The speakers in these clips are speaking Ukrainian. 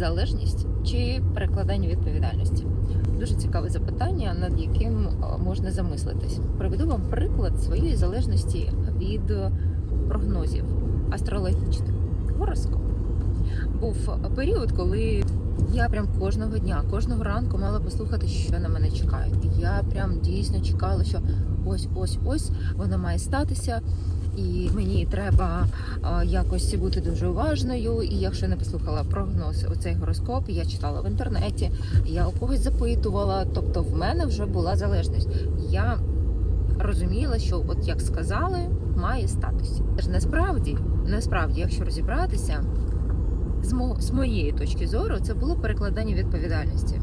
залежність чи перекладання відповідальності? Дуже цікаве запитання, над яким е, можна замислитись. Приведу вам приклад своєї залежності від прогнозів астрологічних. Гороскоп. Був період, коли я прям кожного дня, кожного ранку мала послухати, що на мене чекають. Я прям дійсно чекала, що ось, ось, ось воно має статися. І мені треба а, якось бути дуже уважною. І якщо не послухала прогноз, оцей гороскоп, я читала в інтернеті, я у когось запитувала. Тобто, в мене вже була залежність. Я розуміла, що от як сказали, має статися. Насправді, насправді, якщо розібратися, з, мо, з моєї точки зору, це було перекладання відповідальності.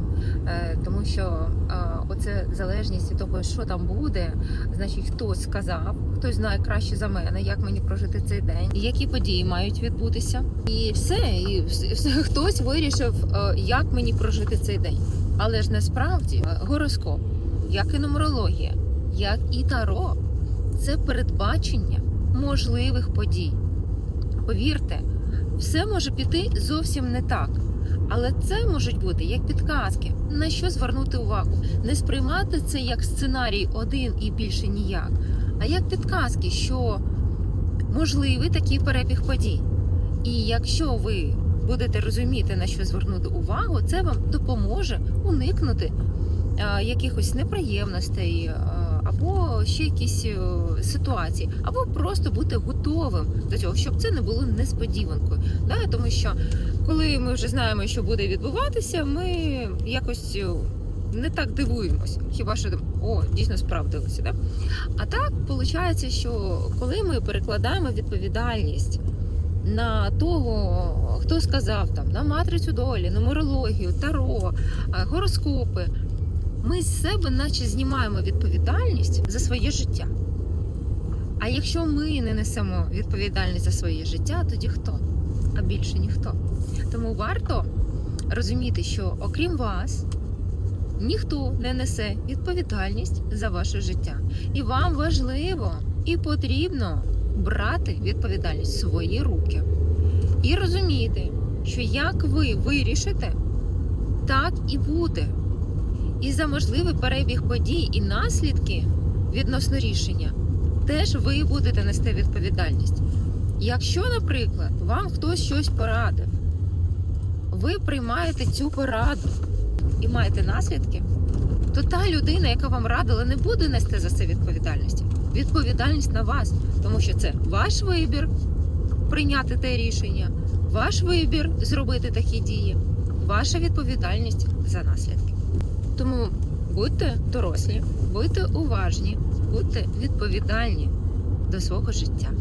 Е, тому що е, оце залежність від того, що там буде, значить, хтось сказав, хтось знає краще за мене, як мені прожити цей день, які події мають відбутися, і все, і все, хтось вирішив, е, як мені прожити цей день. Але ж насправді гороскоп, як і нумерологія, як і таро, це передбачення можливих подій. Повірте, все може піти зовсім не так. Але це можуть бути як підказки, на що звернути увагу. Не сприймати це як сценарій один і більше ніяк, а як підказки, що можливий такий перебіг подій. І якщо ви будете розуміти, на що звернути увагу, це вам допоможе уникнути якихось неприємностей або ще якісь е, ситуації, або просто бути готовим до цього, щоб це не було несподіванкою. Да? Тому що коли ми вже знаємо, що буде відбуватися, ми якось е, не так дивуємося. Хіба що там, о, дійсно справдилося. Да? А так виходить, що коли ми перекладаємо відповідальність на того, хто сказав там на матрицю долі, нумерологію, таро, е, гороскопи, ми з себе наче знімаємо відповідальність за своє життя. А якщо ми не несемо відповідальність за своє життя, тоді хто? А більше ніхто. Тому варто розуміти, що окрім вас ніхто не несе відповідальність за ваше життя. І вам важливо і потрібно брати відповідальність в свої руки і розуміти, що як ви вирішите, так і буде. І за можливий перебіг подій і наслідки відносно рішення теж ви будете нести відповідальність. Якщо, наприклад, вам хтось щось порадив, ви приймаєте цю пораду і маєте наслідки, то та людина, яка вам радила, не буде нести за це відповідальності. Відповідальність на вас, тому що це ваш вибір прийняти те рішення, ваш вибір зробити такі дії, ваша відповідальність за наслідки. Тому будьте дорослі, будьте уважні, будьте відповідальні до свого життя.